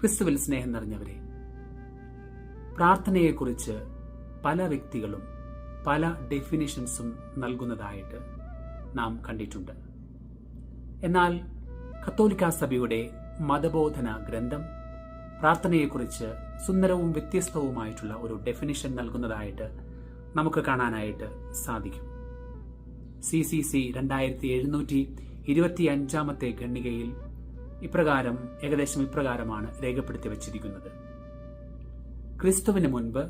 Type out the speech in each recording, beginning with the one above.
ക്രിസ്തുവിൽ സ്നേഹം നിറഞ്ഞവരെ പ്രാർത്ഥനയെക്കുറിച്ച് പല വ്യക്തികളും പല ഡെഫിനിഷൻസും നൽകുന്നതായിട്ട് നാം കണ്ടിട്ടുണ്ട്. എന്നാൽ കത്തോലിക്ക സഭയുടെ മതബോധന ഗ്രന്ഥം പ്രാർത്ഥനയെക്കുറിച്ച് സുന്ദരവും വ്യത്യസ്തവുമായിട്ടുള്ള ഒരു ഡെഫിനിഷൻ നൽകുന്നതായിട്ട് നമുക്ക് കാണാനായിട്ട് സാധിക്കും. സി സി സി രണ്ടായിരത്തി എഴുന്നൂറ്റി ഇരുപത്തി അഞ്ചാമത്തെ ഖണ്ഡികയിൽ ഇപ്രകാരം ഏകദേശം ഇപ്രകാരമാണ് രേഖപ്പെടുത്തി വച്ചിരിക്കുന്നത്. ക്രിസ്തുവിന് മുൻപ്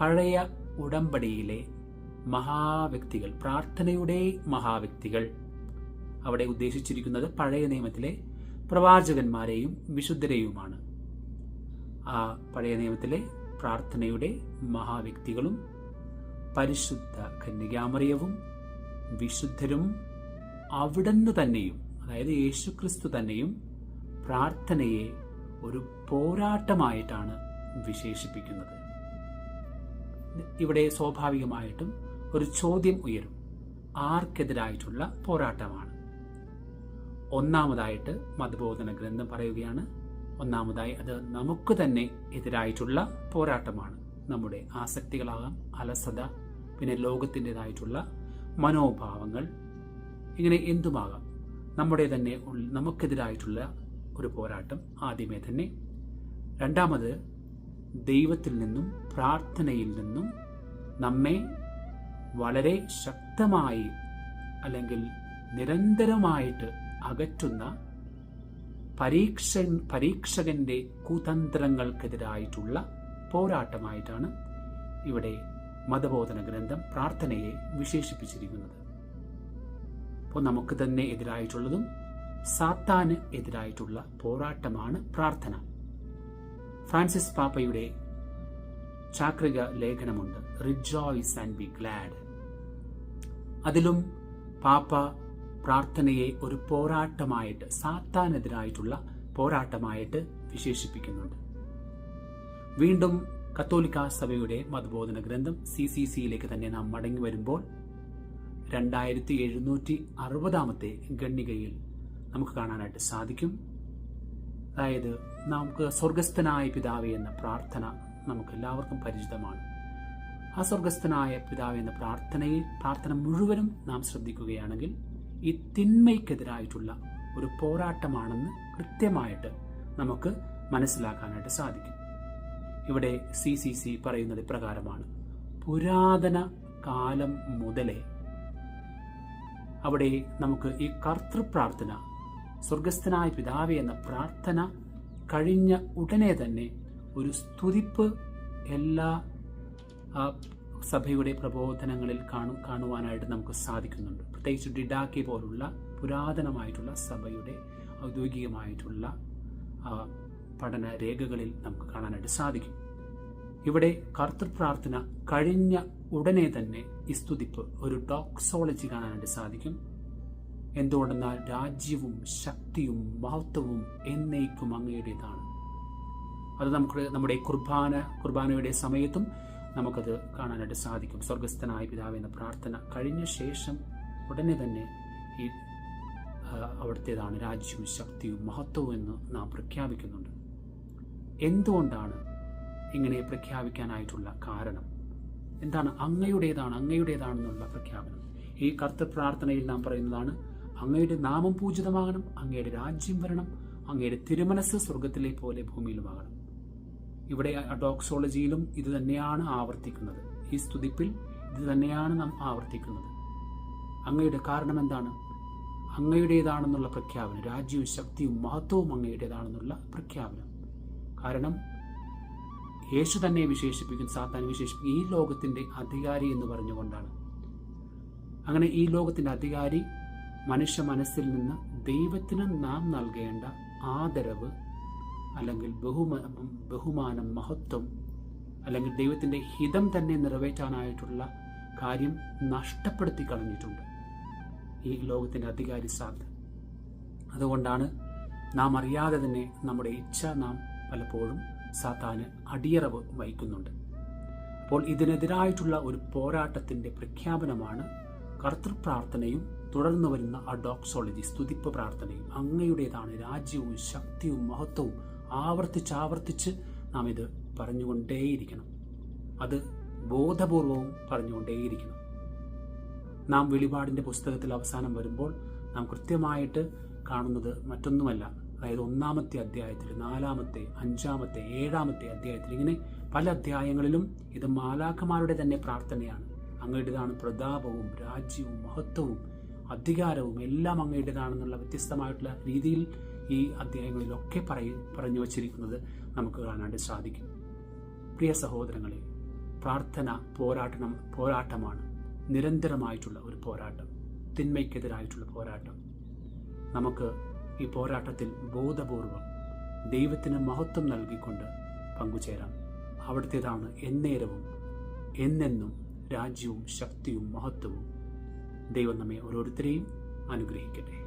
പഴയ ഉടമ്പടിയിലെ മഹാവ്യക്തികൾ പ്രാർത്ഥനയുടെ മഹാവ്യക്തികൾ അവിടെ ഉദ്ദേശിച്ചിരിക്കുന്നത് പഴയ നിയമത്തിലെ പ്രവാചകന്മാരെയും വിശുദ്ധരെയുമാണ്. ആ പഴയ നിയമത്തിലെ പ്രാർത്ഥനയുടെ മഹാവ്യക്തികളും പരിശുദ്ധ കന്യകാമറിയവും വിശുദ്ധരും അവിടുന്ന് തന്നെയും അതായത് യേശുക്രിസ്തു തന്നെയും പ്രാർത്ഥനയെ ഒരു പോരാട്ടമായിട്ടാണ് വിശേഷിപ്പിക്കുന്നത്. ഇവിടെ സ്വാഭാവികമായിട്ടും ഒരു ചോദ്യം ഉയരും. ആർക്കെതിരായിട്ടുള്ള പോരാട്ടമാണ്? ഒന്നാമതായിട്ട് മതബോധന ഗ്രന്ഥം പറയുകയാണ്. ഒന്നാമതായി അത് നമുക്ക് തന്നെ എതിരായിട്ടുള്ള പോരാട്ടമാണ്. നമ്മുടെ ആസക്തികളാകാം അലസത പിന്നെ ലോകത്തിന്റെതായിട്ടുള്ള മനോഭാവങ്ങൾ ഇങ്ങനെ എന്തുമാകാം? നമ്മുടെ തന്നെ നമുക്കെതിരായിട്ടുള്ള ഒരു പോരാട്ടം ആദ്യമേ തന്നെ. രണ്ടാമത് ദൈവത്തിൽ നിന്നും പ്രാർത്ഥനയിൽ നിന്നും നമ്മെ വളരെ ശക്തമായി അല്ലെങ്കിൽ നിരന്തരമായിട്ട് അകറ്റുന്ന പരീക്ഷ പരീക്ഷകന്റെ കുതന്ത്രങ്ങൾക്കെതിരായിട്ടുള്ള പോരാട്ടമായിട്ടാണ് ഇവിടെ മതബോധന ഗ്രന്ഥം പ്രാർത്ഥനയെ വിശേഷിപ്പിച്ചിരിക്കുന്നത്. അപ്പോൾ നമുക്ക് തന്നെ എതിരായിട്ടുള്ളതും സാത്താന് എതിരായിട്ടുള്ള പോരാട്ടമാണ് പ്രാർത്ഥന. ഫ്രാൻസിസ് പാപ്പയുടെ ചാക്രിക ലേഖനമുണ്ട് റിജോയ്സ് ആൻഡ് ബി ഗ്ലാഡ് അതിലും പാപ്പ പ്രാർത്ഥനയെ ഒരു പോരാട്ടമായിട്ട് സാത്താനെതിരായിട്ടുള്ള പോരാട്ടമായിട്ട് വിശേഷിപ്പിക്കുന്നുണ്ട്. വീണ്ടും കത്തോലിക്ക സഭയുടെ മതബോധന ഗ്രന്ഥം സി സി സിയിലേക്ക് തന്നെ നാം മടങ്ങി വരുമ്പോൾ രണ്ടായിരത്തി എഴുന്നൂറ്റി അറുപതാമത്തെ ഗണ്ണികയിൽ നമുക്ക് കാണാനായിട്ട് സാധിക്കും. അതായത് നമുക്ക് സ്വർഗസ്ഥനായ പിതാവേ എന്ന പ്രാർത്ഥന നമുക്ക് എല്ലാവർക്കും പരിചിതമാണ്. ആ സ്വർഗസ്ഥനായ പിതാവ് എന്ന പ്രാർത്ഥനയെ പ്രാർത്ഥന മുഴുവനും നാം ശ്രദ്ധിക്കുകയാണെങ്കിൽ ഈ തിന്മയ്ക്കെതിരായിട്ടുള്ള ഒരു പോരാട്ടമാണെന്ന് കൃത്യമായിട്ട് നമുക്ക് മനസ്സിലാക്കാനായിട്ട് സാധിക്കും. ഇവിടെ സി സി സി പറയുന്നത് ഇപ്രകാരമാണ്. പുരാതന കാലം മുതലേ അവിടെ നമുക്ക് ഈ കർത്തൃപ്രാർത്ഥന സ്വർഗസ്ഥനായ പിതാവേ എന്ന പ്രാർത്ഥന കഴിഞ്ഞ ഉടനെ തന്നെ ഒരു സ്തുതിപ്പ് എല്ലാ സഭയുടെ പ്രബോധനങ്ങളിൽ കാണു കാണുവാനായിട്ട് നമുക്ക് സാധിക്കുന്നുണ്ട്. പ്രത്യേകിച്ച് ഡിഡാക്കി പോലുള്ള പുരാതനമായിട്ടുള്ള സഭയുടെ ഔദ്യോഗികമായിട്ടുള്ള പഠന രേഖകളിൽ നമുക്ക് കാണാനായിട്ട് സാധിക്കും. ഇവിടെ കർത്തൃപ്രാർത്ഥന കഴിഞ്ഞ ഉടനെ തന്നെ ഈ സ്തുതിപ്പ് ഒരു ടോക്സോളജി കാണാനായിട്ട് സാധിക്കും. എന്തുകൊണ്ടെന്നാൽ രാജ്യവും ശക്തിയും മഹത്വവും എന്നേക്കും അങ്ങയുടേതാണ്. അത് നമുക്ക് നമ്മുടെ കുർബാന കുർബാനയുടെ സമയത്തും നമുക്കത് കാണാനായിട്ട് സാധിക്കും. സ്വർഗസ്ഥനായ പിതാവ് എന്ന പ്രാർത്ഥന കഴിഞ്ഞ ശേഷം ഉടനെ തന്നെ ഈ അവിടുത്തേതാണ് രാജ്യവും ശക്തിയും മഹത്വവും എന്ന് നാം പ്രഖ്യാപിക്കുന്നുണ്ട്. എന്തുകൊണ്ടാണ് ഇങ്ങനെ പ്രഖ്യാപിക്കാനായിട്ടുള്ള കാരണം. എന്താണ് അങ്ങയുടേതാണ് അങ്ങയുടേതാണെന്നുള്ള പ്രഖ്യാപനം. ഈ കർത്ത പ്രാർത്ഥനയിൽ നാം പറയുന്നതാണ് അങ്ങയുടെ നാമം പൂജിതമാകണം അങ്ങയുടെ രാജ്യം വരണം അങ്ങയുടെ തിരുമനസ് സ്വർഗത്തിലെ പോലെ ഭൂമിയിലുമാകണം ഇവിടെ ഡോക്സോളജിയിലും ഇത് തന്നെയാണ് ആവർത്തിക്കുന്നത്. ഈ സ്തുതിപ്പിൽ ഇത് തന്നെയാണ് നാം ആവർത്തിക്കുന്നത്. അങ്ങയുടെ കാരണം എന്താണ്? അങ്ങയുടേതാണെന്നുള്ള പ്രഖ്യാപനം രാജ്യവും ശക്തിയും മഹത്വവും അങ്ങയുടേതാണെന്നുള്ള പ്രഖ്യാപനം. കാരണം യേശു തന്നെ വിശേഷിപ്പിക്കും സാത്താൻ വിശേഷിപ്പിക്കും ഈ ലോകത്തിന്റെ അധികാരി എന്ന് പറഞ്ഞുകൊണ്ടാണ്. അങ്ങനെ ഈ ലോകത്തിന്റെ അധികാരി മനുഷ്യ മനസ്സിൽ നിന്ന് ദൈവത്തിന് നാം നൽകേണ്ട ആദരവ് അല്ലെങ്കിൽ ബഹുമ ബഹുമാനം മഹത്വം അല്ലെങ്കിൽ ദൈവത്തിന്റെ ഹിതം തന്നെ നിറവേറ്റാനായിട്ടുള്ള കാര്യം നഷ്ടപ്പെടുത്തി കളഞ്ഞിട്ടുണ്ട് ഈ ലോകത്തിന്റെ അധികാരി സാത്ത്. അതുകൊണ്ടാണ് നാം അറിയാതെ തന്നെ നമ്മുടെ ഇച്ഛ നാം പലപ്പോഴും സാത്താന് അടിയറവ് വഹിക്കുന്നുണ്ട്. അപ്പോൾ ഇതിനെതിരായിട്ടുള്ള ഒരു പോരാട്ടത്തിന്റെ പ്രഖ്യാപനമാണ് കർത്തൃപ്രാർത്ഥനയും തുടർന്നു വരുന്ന ആ ഡോക്സോളജി സ്തുതിപ്പ് പ്രാർത്ഥനയും. അങ്ങയുടേതാണ് രാജ്യവും ശക്തിയും മഹത്വവും ആവർത്തിച്ചാവർത്തിച്ച് നാം ഇത് പറഞ്ഞുകൊണ്ടേയിരിക്കണം. അത് ബോധപൂർവവും പറഞ്ഞുകൊണ്ടേയിരിക്കണം. നാം വെളിപാടിന്റെ പുസ്തകത്തിൽ അവസാനം വരുമ്പോൾ നാം കൃത്യമായിട്ട് കാണുന്നത് മറ്റൊന്നുമല്ല. അതായത് ഒന്നാമത്തെ അധ്യായത്തിൽ നാലാമത്തെ അഞ്ചാമത്തെ ഏഴാമത്തെ അധ്യായത്തിൽ ഇങ്ങനെ പല അധ്യായങ്ങളിലും ഇത് മാലാഖമാരുടെ തന്നെ പ്രാർത്ഥനയാണ്. അങ്ങയുടേതാണ് പ്രതാപവും രാജ്യവും മഹത്വവും അധികാരവും എല്ലാം അങ്ങയുടേതാണെന്നുള്ള വ്യത്യസ്തമായിട്ടുള്ള രീതിയിൽ ഈ അധ്യായങ്ങളിലൊക്കെ പറയ പറഞ്ഞു വച്ചിരിക്കുന്നത് നമുക്ക് കാണാണ്ട് സാധിക്കും. പ്രിയ സഹോദരങ്ങളെ പ്രാർത്ഥന പോരാട്ടം പോരാട്ടമാണ് നിരന്തരമായിട്ടുള്ള ഒരു പോരാട്ടം തിന്മയ്ക്കെതിരായിട്ടുള്ള പോരാട്ടം. നമുക്ക് ഈ പോരാട്ടത്തിൽ ബോധപൂർവം ദൈവത്തിന് മഹത്വം നൽകിക്കൊണ്ട് പങ്കുചേരാം. അവിടുത്തേതാണ് എന്നേരവും എന്നെന്നും രാജ്യവും ശക്തിയും മഹത്വവും. ദൈവം നമ്മെ ഓരോരുത്തരെയും അനുഗ്രഹിക്കട്ടെ.